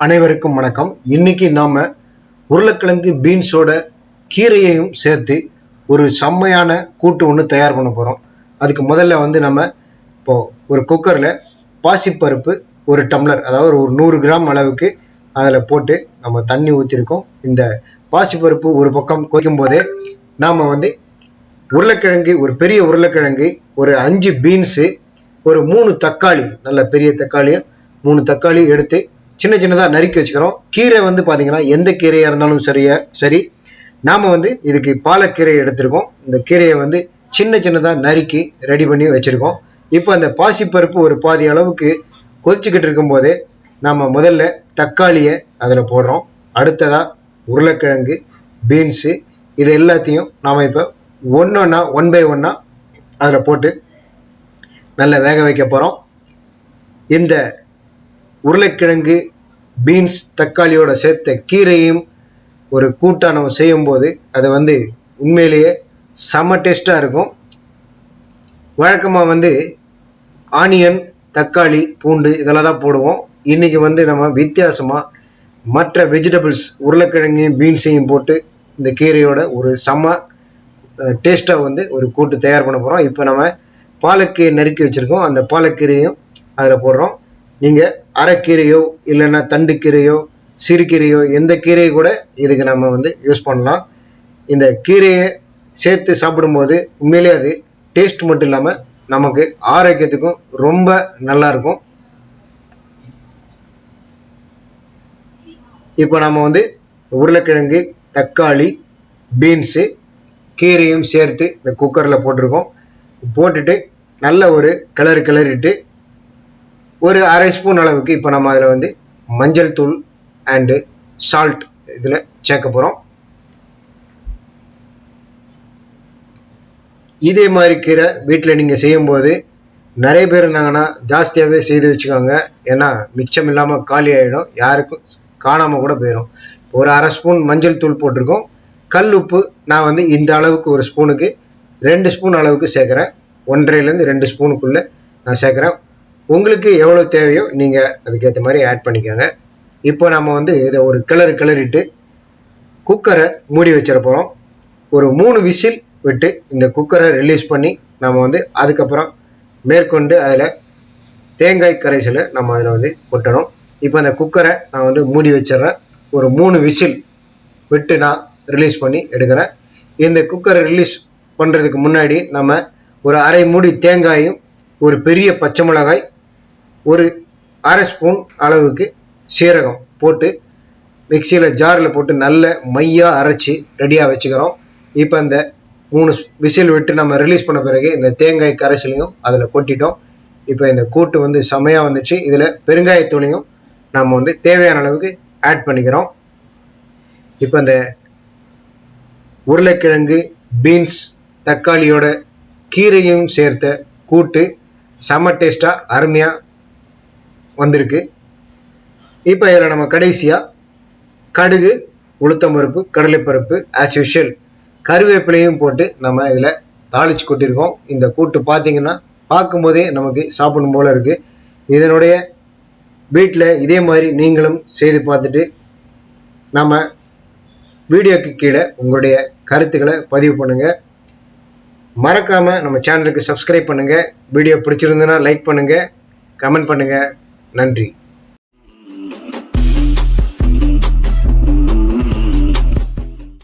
அனைவருக்கும் வணக்கம். இன்னைக்கு நாம் உருளைக்கிழங்கு பீன்ஸோட கீரையையும் சேர்த்து ஒரு செம்மையான கூட்டு ஒன்று தயார் பண்ண போகிறோம் அதுக்கு முதல்ல வந்து நம்ம இப்போ ஒரு குக்கரில் பாசிப்பருப்பு ஒரு டம்ளர் அதாவது ஒரு நூறு கிராம் அளவுக்கு அதில் போட்டு நம்ம தண்ணி ஊற்றிருக்கோம் இந்த பாசிப்பருப்பு ஒரு பக்கம் கொதிக்கும் போதே நாம் வந்து உருளைக்கிழங்கு ஒரு பெரிய உருளைக்கிழங்கு ஒரு அஞ்சு பீன்ஸு ஒரு மூணு தக்காளி நல்ல பெரிய தக்காளியும் மூணு தக்காளி எடுத்து சின்ன சின்னதாக நறுக்கி வச்சுக்கிறோம். கீரை வந்து பார்த்தீங்கன்னா எந்த கீரையாக இருந்தாலும் சரியா சரி. நாம் வந்து இதுக்கு பாலக்கீரை எடுத்திருக்கோம். இந்த கீரையை வந்து சின்ன சின்னதாக நறுக்கி ரெடி பண்ணி வச்சுருக்கோம். இப்போ அந்த பாசிப்பருப்பு ஒரு பாதி அளவுக்கு கொதிச்சுக்கிட்டு இருக்கும்போதே நாம் முதல்ல தக்காளியை அதில் போடுறோம். அடுத்ததாக உருளைக்கிழங்கு பீன்ஸு இது எல்லாத்தையும் நாம் இப்போ ஒன்று ஒன்றா ஒன் பை ஒன்றா அதில் போட்டு நல்லா வேக வைக்க போகிறோம் இந்த உருளைக்கிழங்கு பீன்ஸ் தக்காளியோட சேர்த்த கீரையும் ஒரு கூட்டாக நம்ம செய்யும்போது அது வந்து உண்மையிலேயே செம டேஸ்ட்டாக இருக்கும். வழக்கமாக வந்து ஆனியன் தக்காளி பூண்டு இதெல்லாம் தான் போடுவோம். இன்றைக்கி வந்து நம்ம வித்தியாசமாக மற்ற வெஜிடபிள்ஸ் உருளைக்கிழங்கையும் பீன்ஸையும் போட்டு இந்த கீரையோட ஒரு செம டேஸ்ட்டாக வந்து ஒரு கூட்டு தயார் பண்ண போகிறோம் இப்போ நம்ம பாலக்கீரை நறுக்கி வச்சுருக்கோம். அந்த பாலக்கீரையும் அதில் போடுறோம். நீங்கள் அரைக்கீரையோ இல்லைன்னா தண்டுக்கீரையோ சிறுகீரையோ எந்த கீரையை கூட இதுக்கு நம்ம வந்து யூஸ் பண்ணலாம். இந்த கீரையை சேர்த்து சாப்பிடும்போது உண்மையிலே அது டேஸ்ட் மட்டும் இல்லாமல் நமக்கு ஆரோக்கியத்துக்கும் ரொம்ப நல்லாயிருக்கும் இப்போ நம்ம வந்து உருளைக்கிழங்கு தக்காளி பீன்ஸு கீரையும் சேர்த்து இந்த குக்கரில் போட்டிருக்கோம். போட்டுட்டு நல்ல ஒரு கிளறு கிளறிட்டு ஒரு அரை ஸ்பூன் அளவுக்கு இப்போ நம்ம அதில் வந்து மஞ்சள் தூள் அண்டு சால்ட் இதில் சேர்க்க போகிறோம் இதே மாதிரி கீரை வீட்டில் நீங்கள் செய்யும்போது நிறைய பேர் இருந்தாங்கன்னா ஜாஸ்தியாகவே செய்து வச்சுக்கோங்க. ஏன்னா மிச்சம் இல்லாமல் காலி ஆகிடும் யாருக்கும் காணாமல் கூட போயிடும் ஒரு அரை ஸ்பூன் மஞ்சள் தூள் போட்டிருக்கோம். கல் உப்பு நான் வந்து இந்த அளவுக்கு ஒரு ஸ்பூனுக்கு ரெண்டு ஸ்பூன் அளவுக்கு சேர்க்குறேன். ஒன்றரைலேருந்து ரெண்டு ஸ்பூனுக்குள்ளே நான் சேர்க்குறேன். உங்களுக்கு எவ்வளோ தேவையோ நீங்கள் அதுக்கேற்ற மாதிரி ஆட் பண்ணிக்கோங்க. இப்போ நம்ம வந்து இதை ஒரு கிளறு கிளறிட்டு குக்கரை மூடி வச்சிருப்போம் ஒரு மூணு விசில் விட்டு இந்த குக்கரை ரிலீஸ் பண்ணி நம்ம வந்து அதுக்கப்புறம் மேற்கொண்டு அதில் தேங்காய் கரைசலை நம்ம அதில் வந்து கொட்டணும். இப்போ அந்த குக்கரை நான் வந்து மூடி வச்சிடுறேன். ஒரு மூணு விசில் விட்டு நான் ரிலீஸ் பண்ணி எடுக்கிறேன். இந்த குக்கரை ரிலீஸ் பண்ணுறதுக்கு முன்னாடி நம்ம ஒரு அரை மூடி தேங்காயும் ஒரு பெரிய பச்சை மிளகாய் ஒரு அரை ஸ்பூன் அளவுக்கு சீரகம் போட்டு மிக்சியில் ஜாரில் போட்டு நல்ல மையாக அரைச்சி ரெடியாக வச்சுக்கிறோம். இப்போ இந்த மூணு விசில் விட்டு நம்ம ரிலீஸ் பண்ண பிறகு இந்த தேங்காய் கரைசலையும் அதில் கொட்டிட்டோம். இப்போ இந்த கூட்டு வந்து செமையாக வந்துச்சு. இதில் பெருங்காயத்தூளையும் நம்ம வந்து தேவையான அளவுக்கு ஆட் பண்ணிக்கிறோம். இப்போ இந்த உருளைக்கிழங்கு பீன்ஸ் தக்காளியோட கீரையும் சேர்த்த கூட்டு செம டேஸ்ட்டாக அருமையாக வந்திருக்கு. இப்போ இதில் நம்ம கடைசியாக கடுகு உளுத்தம்பருப்பு கடலைப்பருப்பு ஆஸ் யூஷுவல் கருவேப்பிலையும் போட்டு நம்ம இதில் தாளிச்சு கொட்டியிருக்கோம் இந்த கூட்டு பார்த்தீங்கன்னா பார்க்கும்போதே நமக்கு சாப்பிடும் போல் இருக்குது இதனுடைய வீட்டில் இதே மாதிரி நீங்களும் செய்து பார்த்துட்டு நம்ம வீடியோக்கு கீழே உங்களுடைய கருத்துக்களை பதிவு பண்ணுங்கள் மறக்காமல் நம்ம சேனலுக்கு சப்ஸ்கிரைப் பண்ணுங்கள் வீடியோ பிடிச்சிருந்ததுன்னா லைக் பண்ணுங்கள் கமெண்ட் பண்ணுங்கள் நன்றி.